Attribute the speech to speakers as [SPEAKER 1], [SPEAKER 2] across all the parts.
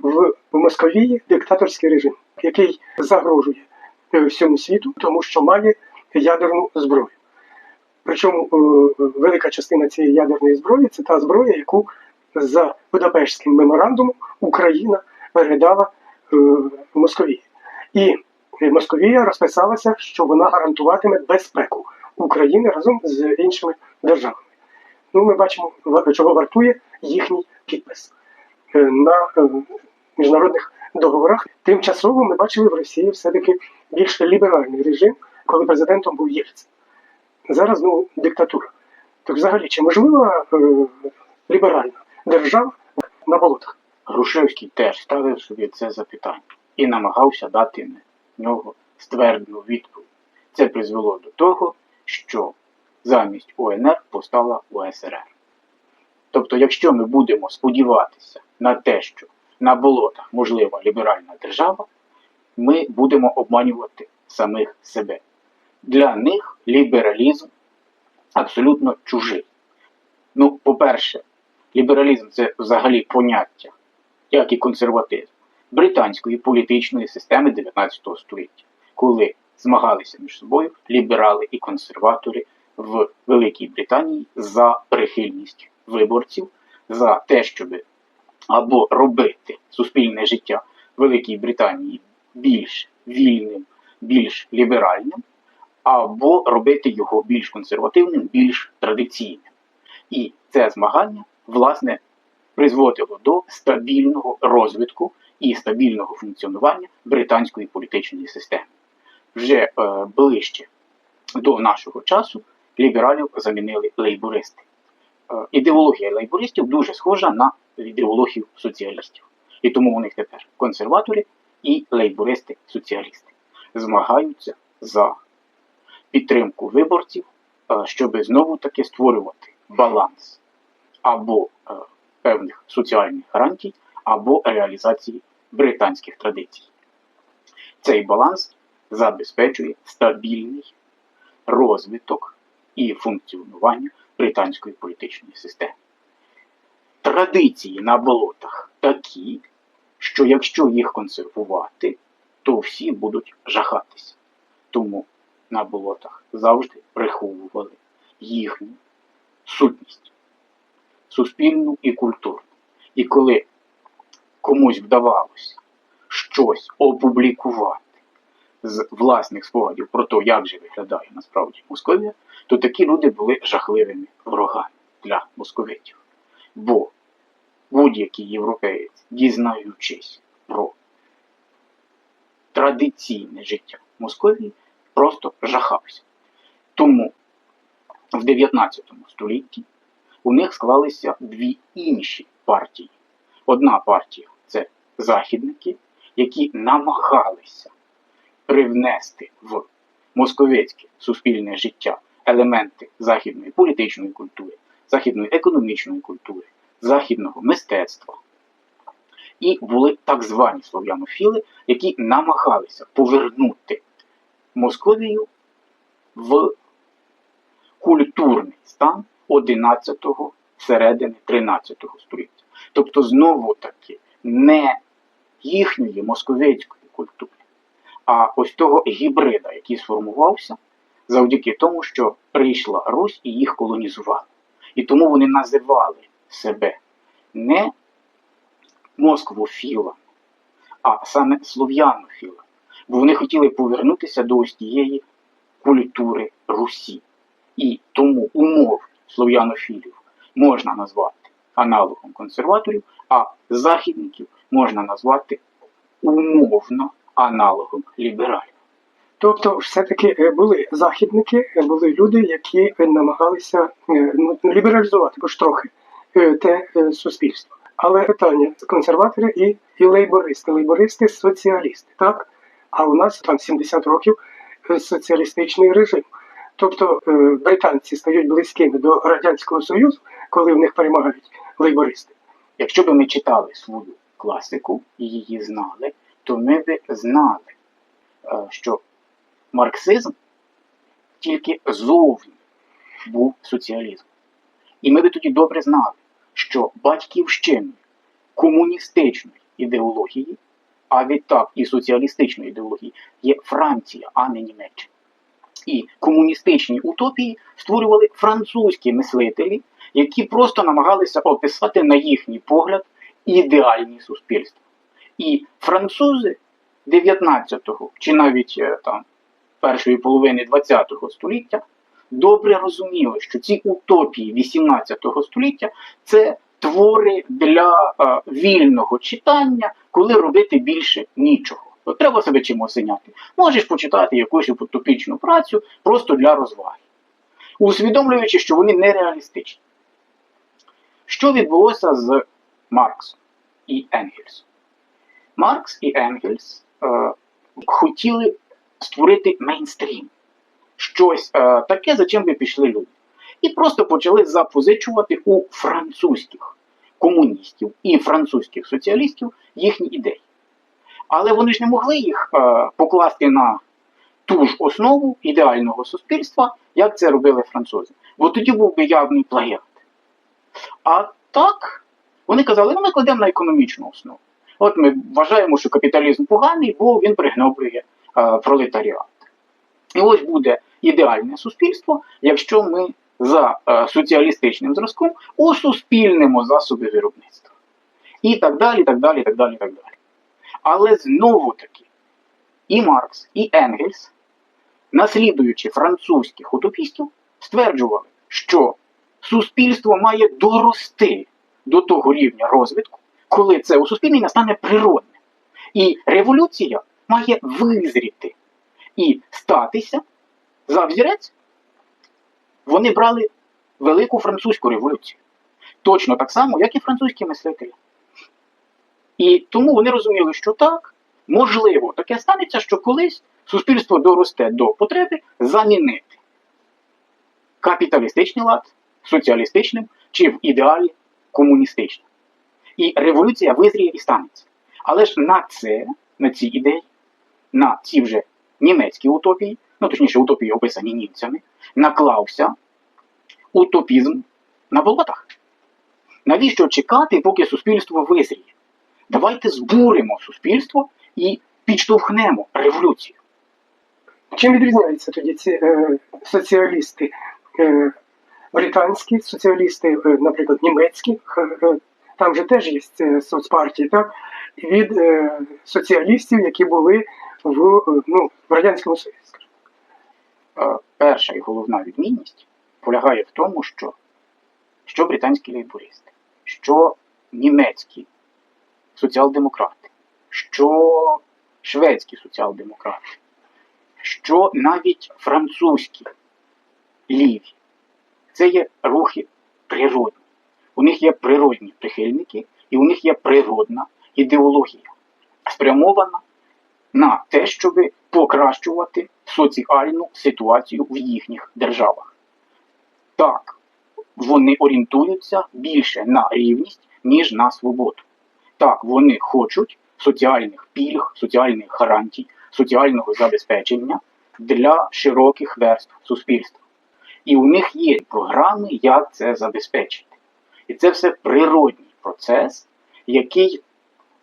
[SPEAKER 1] в Московії диктаторський режим, який загрожує е, всьому світу, тому що має ядерну зброю. Причому е, велика частина цієї ядерної зброї це та зброя, яку за Будапештським меморандумом Україна передала е, Московії. І Московія розписалася, що вона гарантуватиме безпеку України разом з іншими державами. Ну, ми бачимо, чого вартує їхній підпис на міжнародних договорах. Тимчасово ми бачили в Росії все-таки більш ліберальний режим, коли президентом був Єльцин. Зараз ну, диктатура. Так взагалі, чи можлива е, ліберальна держава на болотах?
[SPEAKER 2] Грушевський теж ставив собі це запитання і намагався дати на нього ствердну відповідь. Це призвело до того, що замість УНР постала УСРР. Тобто, якщо ми будемо сподіватися на те, що на болотах можлива ліберальна держава, ми будемо обманювати самих себе. Для них лібералізм абсолютно чужий. Ну, по-перше, лібералізм це взагалі поняття, як і консерватизм, британської політичної системи 19 століття, коли змагалися між собою ліберали і консерватори в Великій Британії за прихильність виборців, за те, щоб або робити суспільне життя Великій Британії більш вільним, більш ліберальним, або робити його більш консервативним, більш традиційним. І це змагання, власне, призводило до стабільного розвитку і стабільного функціонування британської політичної системи. Вже е, ближче до нашого часу лібералів замінили лейбористи. Е, ідеологія лейбористів дуже схожа на ідеологію соціалістів. І тому у них тепер консерватори і лейбористи-соціалісти змагаються за підтримку виборців, е, щоб знову таки створювати баланс або е, певних соціальних гарантій, або реалізації британських традицій. Цей баланс забезпечує стабільний розвиток і функціонування британської політичної системи. Традиції на болотах такі, що якщо їх консервувати, то всі будуть жахатися. Тому на болотах завжди приховували їхню сутність, суспільну і культурну. І коли комусь вдавалося щось опублікувати з власних спогадів про те, як же виглядає насправді Московія, то такі люди були жахливими ворогами для московитів. Бо будь-який європеєць, дізнаючись про традиційне життя Московії, просто жахався. Тому в 19 столітті у них склалися дві інші партії. Одна партія це західники, які намагалися привнести в московицьке суспільне життя елементи західної політичної культури, західної економічної культури, західного мистецтва. І були так звані слов'янофіли, які намагалися повернути Московію в культурний стан 11-го, середини 13-го століття. Тобто, знову таки, не їхньої московицької культури, а ось того гібрида, який сформувався завдяки тому, що прийшла Русь і їх колонізувала. І тому вони називали себе не москвофілами, а саме слов'янофілами. Бо вони хотіли повернутися до ось тієї культури Русі. І тому умов слов'янофілів можна назвати аналогом консерваторів, а західників можна назвати умовно аналогом лібералів.
[SPEAKER 1] Тобто, все-таки е, були західники, е, були люди, які е, намагалися ну, лібералізувати хоч трохи е, те суспільство. Але питання консерватори і, і лейбористи. Лейбористи соціалісти, так? А у нас там 70 років соціалістичний режим. Тобто британці стають близькими до Радянського Союзу, коли в них перемагають лейбористи.
[SPEAKER 2] Якщо б ми читали свою класику і її знали, то ми б знали, е, що марксизм тільки зовні був соціалізм. І ми б тоді добре знали, що батьківщиною комуністичної ідеології, а відтак і соціалістичної ідеології, є Франція, а не Німеччина. І комуністичні утопії створювали французькі мислителі, які просто намагалися описати на їхній погляд ідеальні суспільства. І французи 19-го чи навіть е, там першої половини 20-го століття добре розуміли, що ці утопії 18-го століття це твори для е, вільного читання, коли робити більше нічого. Треба себе чимось зайняти. Можеш почитати якусь утопічну працю просто для розваги, усвідомлюючи, що вони нереалістичні. Що відбулося з Марксом і Енгельсом? Маркс і Енгельс е, хотіли створити мейнстрім, щось е, таке, за чим би пішли люди. І просто почали запозичувати у французьких комуністів і французьких соціалістів їхні ідеї. Але вони ж не могли їх е, покласти на ту ж основу ідеального суспільства, як це робили французи. Бо тоді був би явний плагіат. А так, вони казали, ну ми кладемо на економічну основу. От ми вважаємо, що капіталізм поганий, бо він пригноблює е, пролетаріат. І ось буде ідеальне суспільство, якщо ми за е, соціалістичним зразком усуспільнимо засоби виробництва. І так далі, так далі, так далі, так далі. Але знову таки, і Маркс, і Енгельс, наслідуючи французьких утопістів, стверджували, що суспільство має дорости до того рівня розвитку, коли це усуспільнення стане природним. І революція має визріти і статися за взірець. Вони брали велику французьку революцію. Точно так само, як і французькі мислителі. І тому вони розуміли, що так, можливо, таке станеться, що колись суспільство доросте до потреби замінити капіталістичний лад соціалістичним чи в ідеалі комуністичним. І революція визріє і станеться. Але ж на це, на ці ідеї, на ці вже німецькі утопії, ну точніше, утопії описані німцями, наклався утопізм на болотах. Навіщо чекати, поки суспільство визріє? Давайте збуримо суспільство і підштовхнемо революцію.
[SPEAKER 1] Чим відрізняються тоді ці е, соціалісти е, британські, соціалісти, е, наприклад, німецькі, е, там же теж є соцпартії, так? від е, соціалістів, які були в, е, ну, в Радянському Союзі.
[SPEAKER 2] Е, Перша і головна відмінність полягає в тому, що, що британські лейбористи, що німецькі соціал-демократи, що шведські соціал-демократи, що навіть французькі ліві. Це є рухи природні. У них є природні прихильники, і у них є природна ідеологія, спрямована на те, щоб покращувати соціальну ситуацію в їхніх державах. Так, вони орієнтуються більше на рівність, ніж на свободу. Так, вони хочуть соціальних пільг, соціальних гарантій, соціального забезпечення для широких верств суспільства. І у них є програми, як це забезпечити. І це все природній процес, який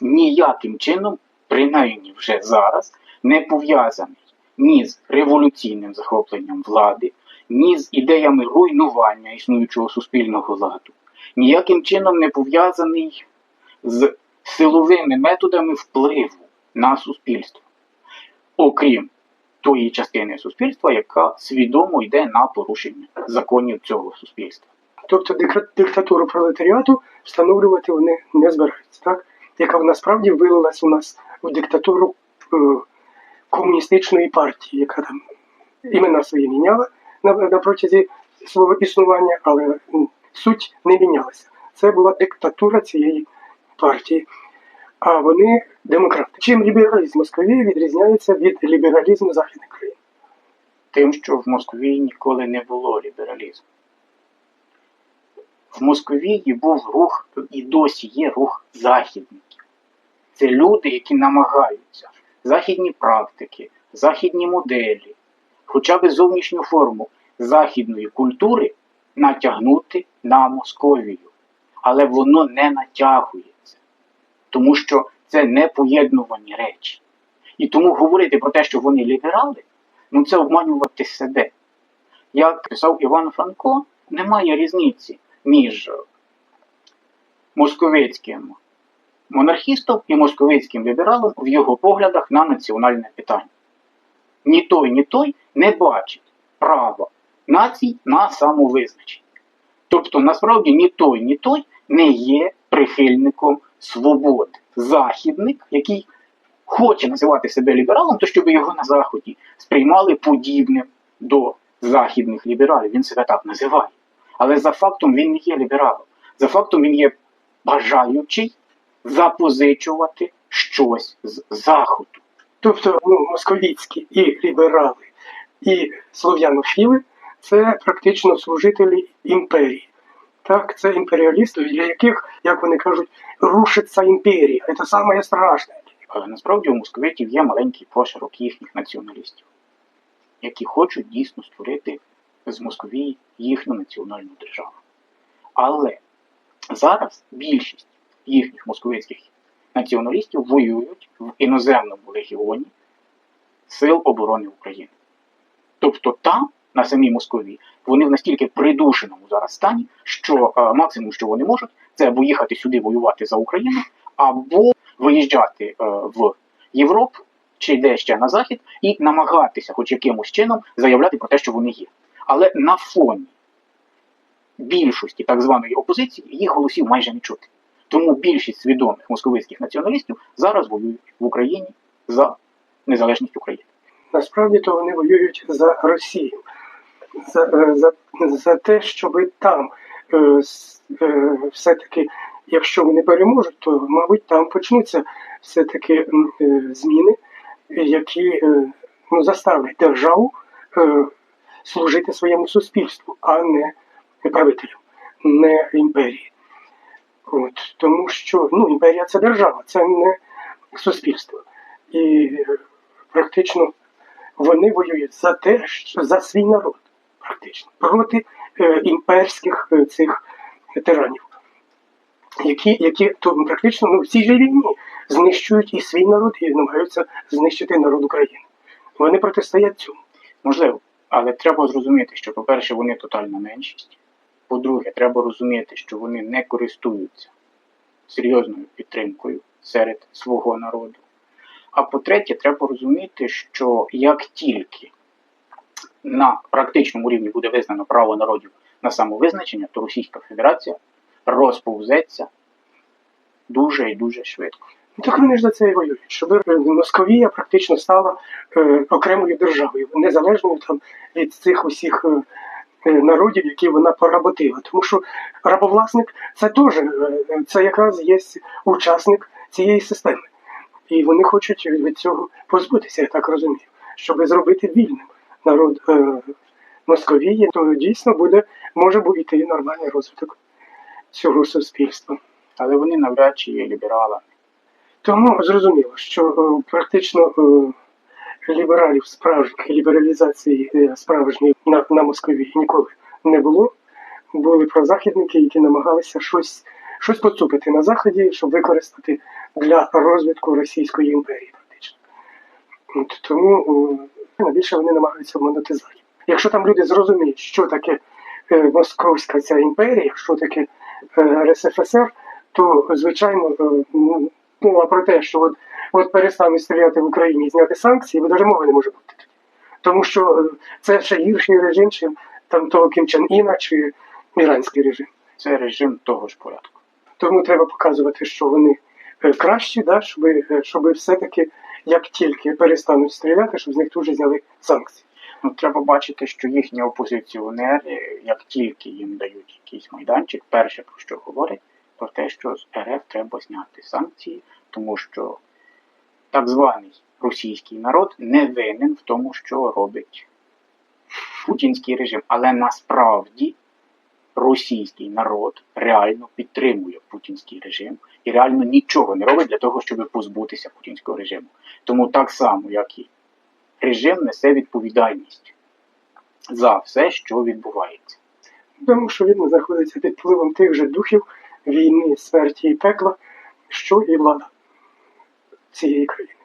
[SPEAKER 2] ніяким чином, принаймні вже зараз, не пов'язаний ні з революційним захопленням влади, ні з ідеями руйнування існуючого суспільного ладу, ніяким чином не пов'язаний з силовими методами впливу на суспільство, окрім тої частини суспільства, яка свідомо йде на порушення законів цього суспільства.
[SPEAKER 1] Тобто диктатуру пролетаріату встановлювати вони не збираються, так? яка насправді вилилась у нас в диктатуру е, комуністичної партії, яка там імена свої міняла на, на протязі свого існування, але суть не мінялася. Це була диктатура цієї партії. А вони демократи. Чим лібералізм Московії відрізняється від лібералізму західних країн?
[SPEAKER 2] Тим, що в Москві ніколи не було лібералізму. В Московії був рух, і досі є рух західників. Це люди, які намагаються західні практики, західні моделі, хоча б зовнішню форму західної культури натягнути на Московію. Але воно не натягується. Тому що це непоєднувані речі. І тому говорити про те, що вони ліберали, ну це обманювати себе. Як писав Іван Франко, немає різниці між московицьким монархістом і московицьким лібералом в його поглядах на національне питання. Ні той, ні той не бачить права націй на самовизначення. Тобто, насправді, ні той, ні той не є прихильником свободи. Західник, який хоче називати себе лібералом, то щоб його на Заході сприймали подібним до західних лібералів. Він себе так називає. Але за фактом він не є лібералом. За фактом він є бажаючий запозичувати щось з Заходу.
[SPEAKER 1] Тобто ну, московіцькі і ліберали, і слов'янофіли це практично служителі імперії. Так, це імперіалісти, для яких, як вони кажуть, рушиться імперія. Це саме страшне.
[SPEAKER 2] Але насправді у московитів є маленький поширок їхніх націоналістів, які хочуть дійсно створити з Московії їхню національну державу. Але зараз більшість їхніх московицьких націоналістів воюють в іноземному легіоні Сил оборони України. Тобто там, на самій Московії, вони в настільки придушеному зараз стані, що е, максимум, що вони можуть, це або їхати сюди воювати за Україну, або виїжджати е, в Європу чи де ще на захід і намагатися, хоч якимось чином, заявляти про те, що вони є. Але на фоні більшості так званої опозиції їх голосів майже не чути. Тому більшість свідомих московицьких націоналістів зараз воюють в Україні за незалежність України.
[SPEAKER 1] Насправді то вони воюють за Росію, за, е, за, за те, щоб там е, е, все-таки, якщо вони переможуть, то, мабуть, там почнуться все-таки е, зміни, які е, ну, заставлять державу е, служити своєму суспільству, а не правителю, не імперії. От, тому що ну, імперія це держава, це не суспільство. І е, практично вони воюють за те, що за свій народ, практично, проти е, імперських е, цих тиранів, які, які то практично ну, в цій же війні знищують і свій народ, і намагаються знищити народ України. Вони протистоять цьому.
[SPEAKER 2] Можливо, але треба зрозуміти, що, по-перше, вони тотальна меншість. По-друге, треба розуміти, що вони не користуються серйозною підтримкою серед свого народу. А по-третє, треба розуміти, що як тільки на практичному рівні буде визнано право народів на самовизначення, то Російська Федерація розповзеться дуже і дуже швидко.
[SPEAKER 1] Так вони ж за це і воюють, щоб е, Московія практично стала е, окремою державою, незалежною там від цих усіх е, е, народів, які вона поработила. Тому що рабовласник це теж е, це якраз є учасник цієї системи. І вони хочуть від цього позбутися, я так розумію, щоб зробити вільним народ е, Московії, то дійсно буде може бути нормальний розвиток цього суспільства.
[SPEAKER 2] Але вони навряд чи є лібералами.
[SPEAKER 1] Тому зрозуміло, що е, практично е, лібералів справжніх лібералізації е, справжньої на, на Московії ніколи не було. Були прозахідники, які намагалися щось, щось поцупити на заході, щоб використати для розвитку Російської імперії. Практично. От, тому найбільше вони намагаються обманути захід. Якщо там люди зрозуміють, що таке московська ця імперія, що таке РСФСР, то звичайно ну, мова про те, що от, от перестануть стріляти в Україні і зняти санкції, бо навіть мови не може бути. Тому що е, це ще гірший режим, чим там того Кім Чен Іна чи іранський режим.
[SPEAKER 2] Це режим того ж порядку.
[SPEAKER 1] Тому треба показувати, що вони е, кращі, да, щоб, е, щоб все-таки, як тільки перестануть стріляти, щоб з них тут же зняли санкції.
[SPEAKER 2] Ну, треба бачити, що їхні опозиціонери, як тільки їм дають якийсь майданчик, перше про що говорять, про те, що з РФ треба зняти санкції, тому що так званий російський народ не винен в тому, що робить путінський режим. Але насправді російський народ реально підтримує путінський режим і реально нічого не робить для того, щоб позбутися путінського режиму. Тому так само, як і режим несе відповідальність за все, що відбувається.
[SPEAKER 1] Тому що він знаходиться під впливом тих же духів війни, смерті і пекла, що і влада цієї країни.